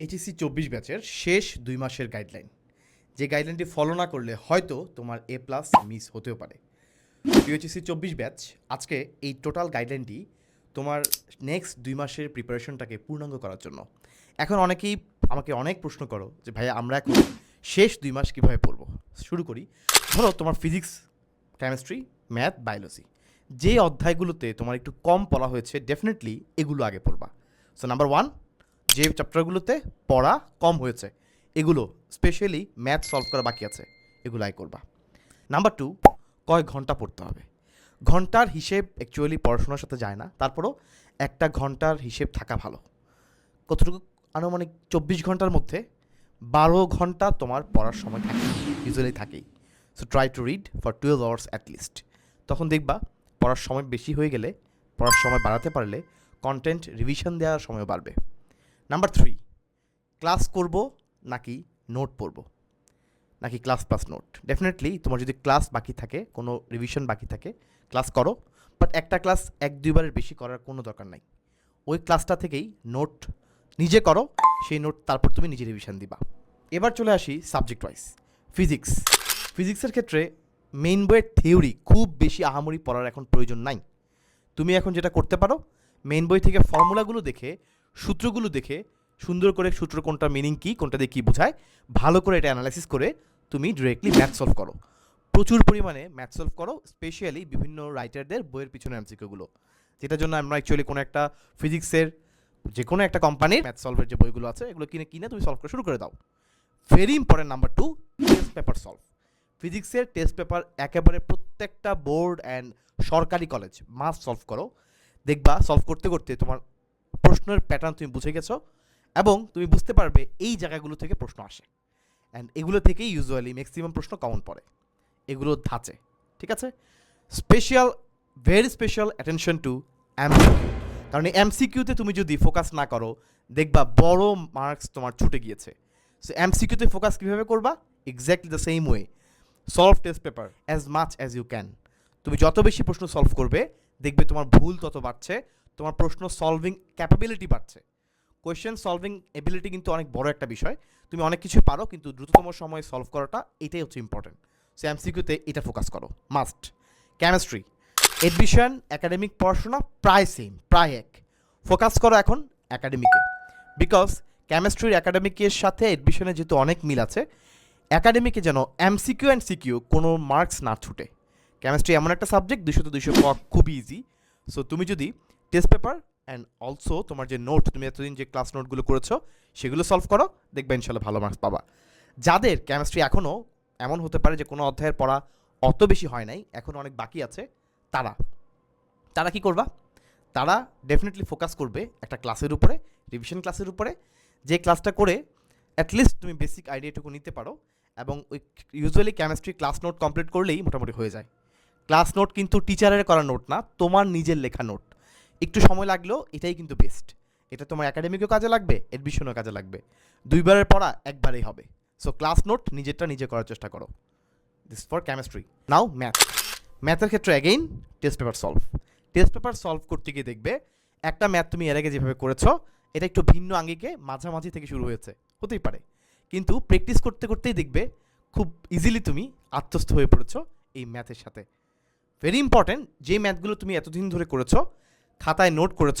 HSC চব্বিশ ব্যাচের শেষ দুই মাসের গাইডলাইন যে গাইডলাইনটি ফলো না করলে হয়তো তোমার এ প্লাস মিস হতেও পারে। ইউএইচএসসি চব্বিশ ব্যাচ, আজকে এই টোটাল গাইডলাইনটি তোমার নেক্সট দুই মাসের প্রিপারেশনটাকে পূর্ণাঙ্গ করার জন্য। এখন অনেকেই আমাকে অনেক প্রশ্ন করো যে, ভাইয়া, আমরা এখন শেষ দুই মাস কীভাবে পড়ব? শুরু করি। ধরো তোমার ফিজিক্স কেমিস্ট্রি ম্যাথ বায়োলজি যে অধ্যায়গুলোতে তোমার একটু কম পড়া হয়েছে ডেফিনেটলি এগুলো আগে পড়বা। সো নাম্বার ওয়ান যে চ্যাপ্টারগুলোতে পড়া কম হয়েছে, এগুলো স্পেশালি ম্যাথ সলভ করা বাকি আছে, এগুলো আয় করবা। নাম্বার টু কয় ঘণ্টা পড়তে হবে? ঘণ্টার হিসেব অ্যাকচুয়ালি পড়াশোনার সাথে যায় না, তারপরও একটা ঘণ্টার হিসেব থাকা ভালো। কতটুকু আনুমানিক চব্বিশ ঘণ্টার মধ্যে বারো ঘণ্টা তোমার পড়ার সময় থাকে ইউজুয়ালি থাকেই। So try to read for twelve hours at least তখন দেখবা পড়ার সময় বেশি হয়ে গেলে, পড়ার সময় বাড়াতে পারলে কন্টেন্ট রিভিশন দেওয়ার সময় বাড়বে। নাম্বার থ্রি ক্লাস করব নাকি নোট পড়ব? নাকি ক্লাস প্লাস নোট ডেফিনেটলি তোমার যদি ক্লাস বাকি থাকে, কোনো রিভিশন বাকি থাকে ক্লাস করো। বাট একটা ক্লাস এক, দুইবারের বেশি করার কোনো দরকার নাই। ওই ক্লাসটা থেকেই নোট নিজে করো, সেই নোট তারপর তুমি নিজে রিভিশন দিবা। এবার চলে আসি সাবজেক্ট ওয়াইজ ফিজিক্স ফিজিক্সের ক্ষেত্রে মেইন বইয়ের থিওরি খুব বেশি আহামরি পড়ার এখন প্রয়োজন নাই। তুমি এখন যেটা করতে পারো মেইন বই থেকে ফর্মুলাগুলো দেখে সূত্রগুলো দেখে সুন্দর করে সূত্র কোনটা মিনিং কী, কোনটা দিয়ে কী বোঝায়, ভালো করে এটা অ্যানালাইসিস করে তুমি ডিরেক্টলি ম্যাথ সলভ করো। প্রচুর পরিমাণে ম্যাথ সলভ করো স্পেশালি বিভিন্ন রাইটারদের বইয়ের পিছনে এমসিকিউগুলো যেটার জন্য আমরা অ্যাকচুয়ালি কোনো একটা ফিজিক্সের যে কোনো একটা কোম্পানির ম্যাথ সলভের যে বইগুলো আছে, এগুলো কিনে কিনে তুমি সলভ করা শুরু করে দাও। Very important number two test paper solve ফিজিক্সের টেস্ট পেপার একেবারে প্রত্যেকটা বোর্ড অ্যান্ড সরকারি কলেজ মাস্ট সলভ করো। দেখবা সলভ করতে করতে তোমার প্রশ্নের প্যাটার্ন তুমি বুঝে গেছো এবং তুমি বুঝতে পারবে এই জায়গাগুলো থেকে প্রশ্ন আসে। অ্যান্ড এগুলো থেকেই ইউজুয়ালি ম্যাক্সিমাম প্রশ্ন কমন পড়ে। এগুলো ধাঁচে, ঠিক আছে? Special very special attention to MCQ কারণ এমসিকিউতে তুমি যদি ফোকাস না করো, দেখবা বড় মার্কস তোমার ছুটে গিয়েছে। সো এমসিকিউতে ফোকাস কীভাবে করবা? Exactly the same way solve test paper as much as you can তুমি যত বেশি প্রশ্ন সলভ করবে, দেখবে তোমার ভুল তত বাড়ছে। তোমার প্রশ্ন সলভিং ক্যাপাবিলিটি বাড়ছে। কোয়েশ্চেন সলভিং এবিলিটি কিন্তু অনেক বড় একটা বিষয়। তুমি অনেক কিছু পারো, কিন্তু দ্রুততম সময়ে সলভ করাটা এটাই হচ্ছে ইম্পর্টেন্ট সো এমসিকিউতে এটা ফোকাস করো। মাস্ট কেমিস্ট্রি এডমিশন একাডেমিক পড়াশোনা প্রায় সেম প্রায় এক। ফোকাস করো এখন একাডেমিকে বিকজ কেমিস্ট্রির একাডেমিকের সাথে এডমিশনে যেহেতু অনেক মিল আছে একাডেমিকে যেন এমসিকিউ অ্যান্ড সিকিউ কোনো মার্কস না ছুটে। কেমিস্ট্রি এমন একটা সাবজেক্ট দুশো তো দুশো খুবই ইজি সো তুমি যদি টেস্ট পেপার অ্যান্ড অলসো তোমার যে নোট তুমি এতদিন যে ক্লাস নোটগুলো করেছ, সেগুলো সলভ করো, দেখবে ইনশাল্লাহ ভালো মার্কস পাবা। যাদের কেমিস্ট্রি এখনও এমন হতে পারে যে কোনো অধ্যায়ের পড়া অত বেশি হয় নাই, এখন অনেক বাকি আছে, তারা তারা কি করবা? তারা ডেফিনেটলি ফোকাস করবে একটা ক্লাসের উপরে রিভিশন ক্লাসের উপরে, যে ক্লাসটা করে অ্যাটলিস্ট তুমি বেসিক আইডিয়াটুকু নিতে পারো এবং ওই usually chemistry class note complete করলেই মোটামুটি হয়ে যায়। ক্লাস নোট কিন্তু টিচারের করা নোট না, তোমার নিজের লেখা নোট একটু সময় লাগলেও এটাই কিন্তু বেস্ট এটা তোমার একাডেমিকও কাজে লাগবে এডমিশনও কাজে লাগবে। দুইবারের পড়া একবারেই হবে। সো ক্লাস নোট নিজেরটা নিজে করার চেষ্টা করো। This for chemistry now math ম্যাথের ক্ষেত্রে again test paper solve test paper solve করতে গিয়ে দেখবে, একটা ম্যাথ তুমি এর আগে যেভাবে করেছ, এটা একটু ভিন্ন আঙ্গিকে মাঝামাঝি থেকে শুরু হয়েছে। হতেই পারে। কিন্তু প্র্যাকটিস করতে করতেই দেখবে, খুব ইজিলি তুমি আত্মস্থ হয়ে পড়েছো এই ম্যাথের সাথে। ভেরি ইম্পর্ট্যান্ট যে ম্যাথগুলো তুমি এতদিন ধরে করেছ খাতায় নোট করেছ,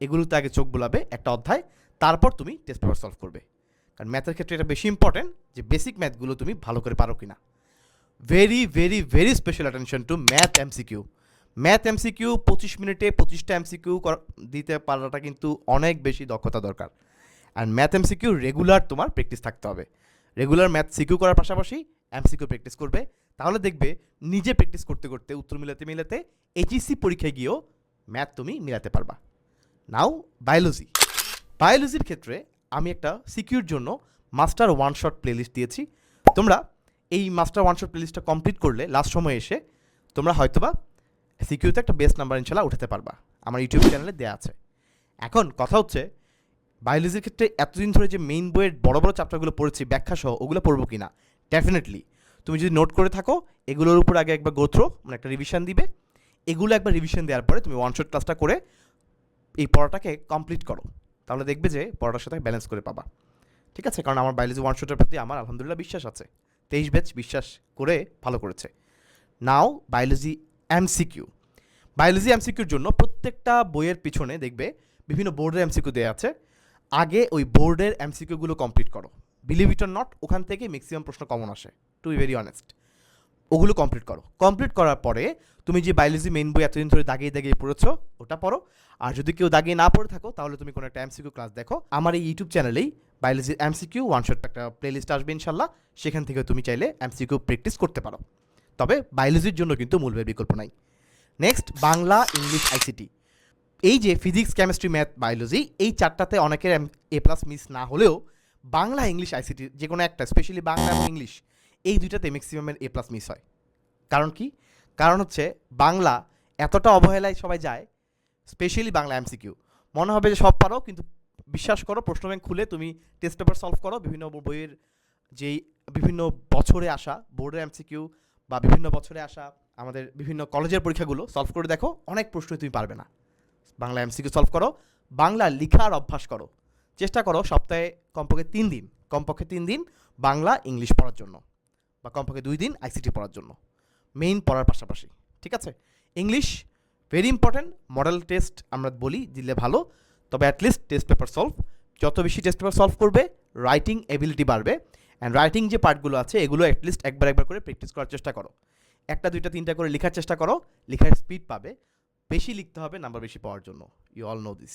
এগুলোতে আগে চোখ বোলাবে, একটা অধ্যায়, তারপর তুমি টেস্ট পেপার সলভ করবে। কারণ ম্যাথের ক্ষেত্রে এটা বেশি ইম্পর্ট্যান্ট যে বেসিক ম্যাথগুলো তুমি ভালো করে পারো কিনা। Very very very special attention to math MCQ math MCQ পঁচিশ মিনিটে পঁচিশটা এমসিকিউ দিতে পারাটা কিন্তু অনেক বেশি দক্ষতা দরকার। আর ম্যাথ এমসিকিউ রেগুলার তোমার প্র্যাকটিস থাকতে হবে। রেগুলার ম্যাথ সিকিউ করার পাশাপাশি এমসিকিউ প্র্যাকটিস করবে। তাহলে দেখবে নিজে প্র্যাকটিস করতে করতে, উত্তর মিলাতে মিলাতে এইচএসসি পরীক্ষায় গিয়েও ম্যাথ তুমি মিলাতে পারবা। Now biology. বায়োলজির ক্ষেত্রে আমি একটা সিকিউর জন্য মাস্টার ওয়ান শট প্লেলিস্ট দিয়েছি। তোমরা এই মাস্টার ওয়ান শট প্লেলিস্টটা কমপ্লিট করলে লাস্ট সময় এসে তোমরা হয়তোবা সিকিউতে একটা বেস্ট নাম্বার ইনশাল্লাহ উঠাতে পারবা। আমার ইউটিউব চ্যানেলে দেওয়া আছে। এখন কথা হচ্ছে, বায়োলজির ক্ষেত্রে এতদিন ধরে যে মেইন বইয়ের বড় বড় চ্যাপ্টারগুলো পড়েছি ব্যাখ্যা সহ ওগুলো পড়ব কি না ডেফিনেটলি তুমি যদি নোট করে থাকো, এগুলোর উপর আগে একবার গোথ্রো মানে একটা রিভিশন দিবে। এগুলো একবার রিভিশন দেওয়ার পরে তুমি ওয়ান শট ক্লাসটা করে এই পড়াটাকে কমপ্লিট করো। তাহলে দেখবে যে পড়াটার সাথে ব্যালেন্স করে পাবা। ঠিক আছে? কারণ আমার বায়োলজি ওয়ান শটের প্রতি আমার আলহামদুলিল্লাহ বিশ্বাস আছে। তেইশ ব্যাচ বিশ্বাস করে ভালো করেছে। নাও বায়োলজি এমসিকিউ বায়োলজি এমসিকিউর জন্য প্রত্যেকটা বইয়ের পিছনে দেখবে বিভিন্ন বোর্ডের এমসিকিউ দেওয়া আছে। আগে ওই বোর্ডের এমসিকিউগুলো কমপ্লিট করো। বিলিভ ইট অর নট ওখান থেকে ম্যাক্সিমাম প্রশ্ন কমন আসে। টু বি ভেরি অনেস্ট ওগুলো কমপ্লিট করো। কমপ্লিট করার পরে তুমি যে বায়োলজি মেইন বই এতদিন ধরে দাগিয়ে দাগিয়ে পড়েছো, ওটা পড়ো। আর যদি কেউ দাগিয়ে না পড়ে থাকো, তাহলে তুমি কোনো একটা এমসিকিউ ক্লাস দেখো। আমার এই ইউটিউব চ্যানেলেই বায়োলজির এমসিকিউ ওয়ান শট একটা প্লেলিস্ট আসবে ইনশাল্লাহ। সেখান থেকে তুমি চাইলে এমসিকিউ প্র্যাকটিস করতে পারো। তবে বায়োলজির জন্য কিন্তু মূলবের বিকল্প নাই। নেক্সট বাংলা ইংলিশ আইসিটি এই যে ফিজিক্স কেমিস্ট্রি ম্যাথ বায়োলজি এই চারটাতে অনেকের এ প্লাস মিস না হলেও বাংলা ইংলিশ আইসিটি যে কোনো একটা স্পেশালি বাংলা এবং ইংলিশ এই দুইটাতে ম্যাক্সিমামের এ প্লাস মিস হয়। কারণ কি? কারণ হচ্ছে বাংলা এতটা অবহেলায় সবাই যায় স্পেশালি বাংলা এমসিকিউ মনে হবে যে সব পারো, কিন্তু বিশ্বাস করো, প্রশ্ন ব্যাংক খুলে তুমি টেস্ট পেপার সলভ করো, বিভিন্ন বইয়ের যেই বিভিন্ন বছরে আসা, বোর্ডের এমসিকিউ বা বিভিন্ন বছরে আসা, আমাদের বিভিন্ন কলেজের পরীক্ষাগুলো সলভ করে দেখো, অনেক প্রশ্নই তুমি পারবে না। বাংলা এমসিকিউ সলভ করো, বাংলা লেখার অভ্যাস করো। চেষ্টা করো সপ্তাহে কমপক্ষে তিন দিন, কমপক্ষে তিন দিন বাংলা ইংলিশ পড়ার জন্য। বা কমপক্ষে দুই দিন আইসিটি পড়ার জন্য। মেইন পড়ার পাশাপাশি, ঠিক আছে? English very important model test আমরা বলি, দিলে ভালো। তবে অ্যাটলিস্ট টেস্ট পেপার সলভ যত বেশি টেস্ট পেপার সলভ করবে রাইটিং এবিলিটি বাড়বে। অ্যান্ড রাইটিং যে পার্টগুলো আছে, এগুলো অ্যাটলিস্ট একবার একবার করে প্র্যাকটিস করার চেষ্টা করো। একটা, দুইটা, তিনটা করে লেখার চেষ্টা করো, লেখার স্পিড পাবে। বেশি লিখতে হবে নাম্বার বেশি পাওয়ার জন্য। You all know this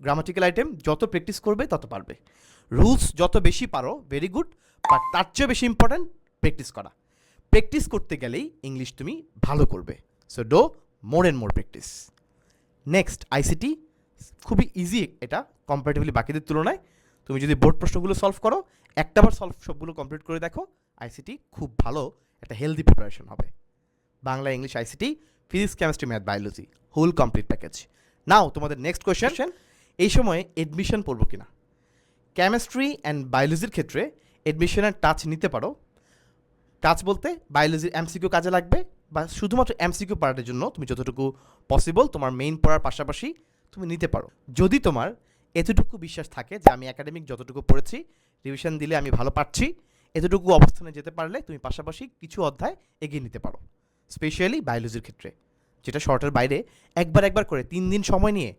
grammatical item যত প্র্যাকটিস করবে, তত পারবে। রুলস যত বেশি পারো ভেরি গুড বাট তার চেয়ে বেশি ইম্পর্ট্যান্ট প্র্যাকটিস করা। প্র্যাকটিস করতে গেলেই ইংলিশ তুমি ভালো করবে। So do more and more practice next ICT খুবই ইজি এটা কম্পারেটিভলি বাকিদের তুলনায়। তুমি যদি বোর্ড প্রশ্নগুলো সলভ করো একটাবার সলভ সবগুলো কমপ্লিট করে দেখো আইসিটি খুব ভালো একটা হেলদি প্রিপারেশন হবে। Bangla English ICT physics chemistry math biology whole complete package now তোমাদের নেক্সট কোয়েশ্চেন এই সময়ে এডমিশন পড়ব কিনা? কেমিস্ট্রি অ্যান্ড বায়োলজির ক্ষেত্রে এডমিশনের টাচ নিতে পারো টাচ বলতে বায়োলজির এমসিকিউ কাজে লাগবে বা শুধুমাত্র এমসিকিউ পার্টের জন্য তুমি যতটুকু পসিবল তোমার মেইন পড়ার পাশাপাশি তুমি নিতে পারো। যদি তোমার এতটুকু বিশ্বাস থাকে যে আমি একাডেমিক যতটুকু পড়েছি রিভিশন দিলে আমি ভালো পারছি, এতটুকু অবস্থানে যেতে পারলে তুমি পাশাপাশি কিছু অধ্যায় এগিয়ে নিতে পারো স্পেশালি বায়োলজির ক্ষেত্রে। যেটা শর্টের বাইরে একবার একবার করে তিন দিন সময় নিয়ে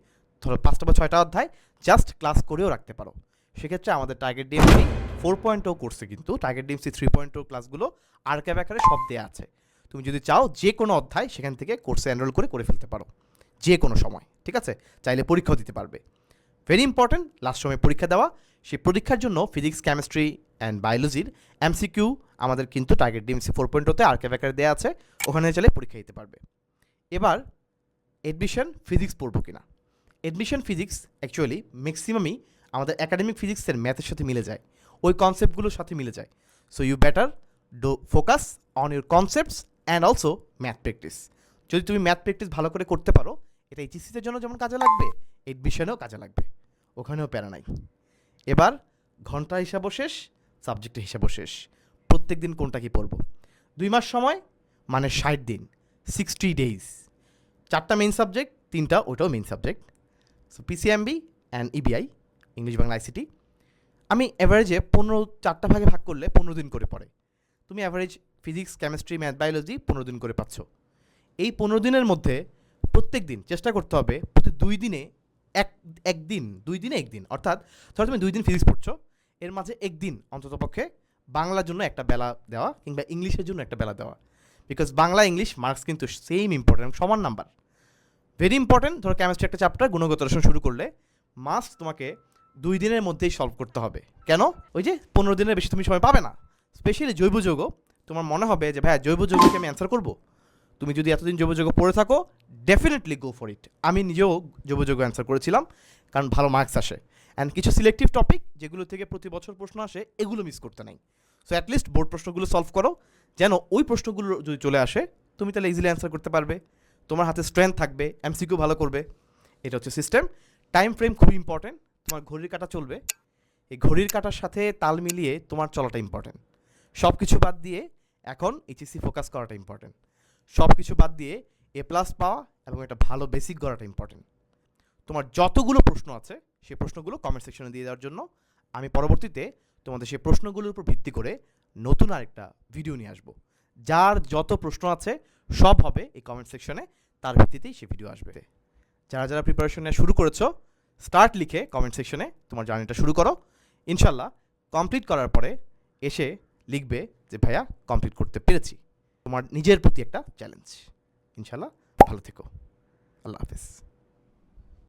ধরো পাঁচটা বা ছয়টা অধ্যায় জাস্ট ক্লাস করেও রাখতে পারো। সেক্ষেত্রে আমাদের target DMC four point o কোর্সে কিন্তু target DMC three point o ক্লাসগুলো আর্কাইভ আকারে সব দেওয়া আছে। তুমি যদি চাও যে কোনো অধ্যায় সেখান থেকে কোর্সে এনরোল করে করে ফেলতে পারো। যে কোনো সময়, ঠিক আছে? চাইলে পরীক্ষাও দিতে পারবে। ভেরি ইম্পর্ট্যান্ট লাস্ট সময় পরীক্ষা দেওয়া। সেই পরীক্ষার জন্য ফিজিক্স কেমিস্ট্রি অ্যান্ড বায়োলজির এমসিকিউ আমাদের কিন্তু টার্গেট ডিএমসি ফোর পয়েন্ট ওতে আর্কাইভ আকারে দেওয়া আছে। ওখানে চাইলে পরীক্ষা দিতে পারবে। এবার এডমিশন ফিজিক্স পড়ব কিনা? এডমিশন ফিজিক্স অ্যাকচুয়ালি ম্যাক্সিমামই আমাদের একাডেমিক ফিজিক্সের ম্যাথের সাথে মিলে যায়। ওই কনসেপ্টগুলোর সাথে মিলে যায়। So you better do focus on your concepts and also math practice যদি তুমি ম্যাথ প্র্যাকটিস ভালো করে করতে পারো, এটা এইচএসসিদের জন্য যেমন কাজে লাগবে এডমিশনেও কাজে লাগবে। ওখানেও প্যারা নাই। এবার, ঘণ্টা হিসাবও শেষ সাবজেক্টের হিসাবও শেষ। প্রত্যেক দিন কোনটা কি পড়ব? দুই মাস সময় মানে ষাট দিন সিক্সটি ডেইজ চারটা মেইন সাবজেক্ট তিনটা ওটাও main subject so PCMB and EBI English Bangla ICT আমি অ্যাভারেজে পনেরো চারটা ভাগে ভাগ করলে পনেরো দিন করে পড়ে। তুমি average physics chemistry math biology পনেরো দিন করে পাচ্ছ। এই পনেরো দিনের মধ্যে প্রত্যেক দিন চেষ্টা করতে হবে প্রতি দুই দিনে এক, একদিন, দুই দিনে একদিন। অর্থাৎ ধরো তুমি দুই দিন ফিজিক্স পড়ছো, এর মাঝে একদিন অন্ততপক্ষে বাংলার জন্য একটা বেলা দেওয়া কিংবা ইংলিশের জন্য একটা বেলা দেওয়া। বিকজ বাংলা, ইংলিশ মার্কস কিন্তু সেম ইম্পর্টেন্ট সমান নাম্বার ভেরি ইম্পর্টেন্ট ধরো কেমিস্ট্রি একটা চ্যাপ্টার গুণগত রসায়ন শুরু করলে মাস্ট তোমাকে দুই দিনের মধ্যেই সলভ করতে হবে। কেন? ওই যে পনেরো দিনের বেশি তুমি সময় পাবে না। স্পেশালি জৈব যৌগ, তোমার মনে হবে যে ভাই জৈব যৌগকে আমি অ্যান্সার করব? তুমি যদি এতদিন জৈব যৌগ পড়ে থাকো ডেফিনেটলি গো ফর ইট আমি নিজেও জৈব যৌগ অ্যান্সার করেছিলাম, কারণ ভালো মার্কস আসে। অ্যান্ড কিছু সিলেক্টিভ টপিক যেগুলো থেকে প্রতি বছর প্রশ্ন আসে, এগুলো মিস করতে নাই। সো অ্যাটলিস্ট বোর্ড প্রশ্নগুলো সলভ করো। যেন ওই প্রশ্নগুলো যদি চলে আসে, তুমি তাহলে ইজিলি অ্যান্সার করতে পারবে। তোমার হাতে স্ট্রেংথ থাকবে এমসিকিউ ভালো করবে। এটা হচ্ছে সিস্টেম টাইম ফ্রেম খুবই ইম্পর্টেন্ট তোমার ঘড়ির কাটা চলবে। এই ঘড়ির কাটার সাথে তাল মিলিয়ে তোমার চলাটা ইম্পর্টেন্ট সব কিছু বাদ দিয়ে এখন এইচএসসি ফোকাস করাটা ইম্পর্টেন্ট সব কিছু বাদ দিয়ে এ প্লাস পাওয়া এবং একটা ভালো বেসিক করাটা ইম্পর্টেন্ট তোমার যতগুলো প্রশ্ন আছে, সেই প্রশ্নগুলো কমেন্ট সেকশনে দিয়ে দেওয়ার জন্য আমি পরবর্তীতে তোমাদের সেই প্রশ্নগুলোর উপর ভিত্তি করে নতুন আরেকটা ভিডিও নিয়ে আসব। যার যত প্রশ্ন আছে, সব হবে এই কমেন্ট সেকশনে তার ভিত্তিতেই সে ভিডিও আসবে। যারা যারা প্রিপারেশন শুরু করেছ স্টার্ট লিখে কমেন্ট সেকশনে তোমার জার্নিটা শুরু করো। ইনশাল্লাহ কমপ্লিট করার পরে এসে লিখবে যে, ভাইয়া কমপ্লিট করতে পেরেছি। তোমার নিজের প্রতি একটা চ্যালেঞ্জ ইনশাল্লাহ ভালো থেকো। আল্লাহ হাফেজ।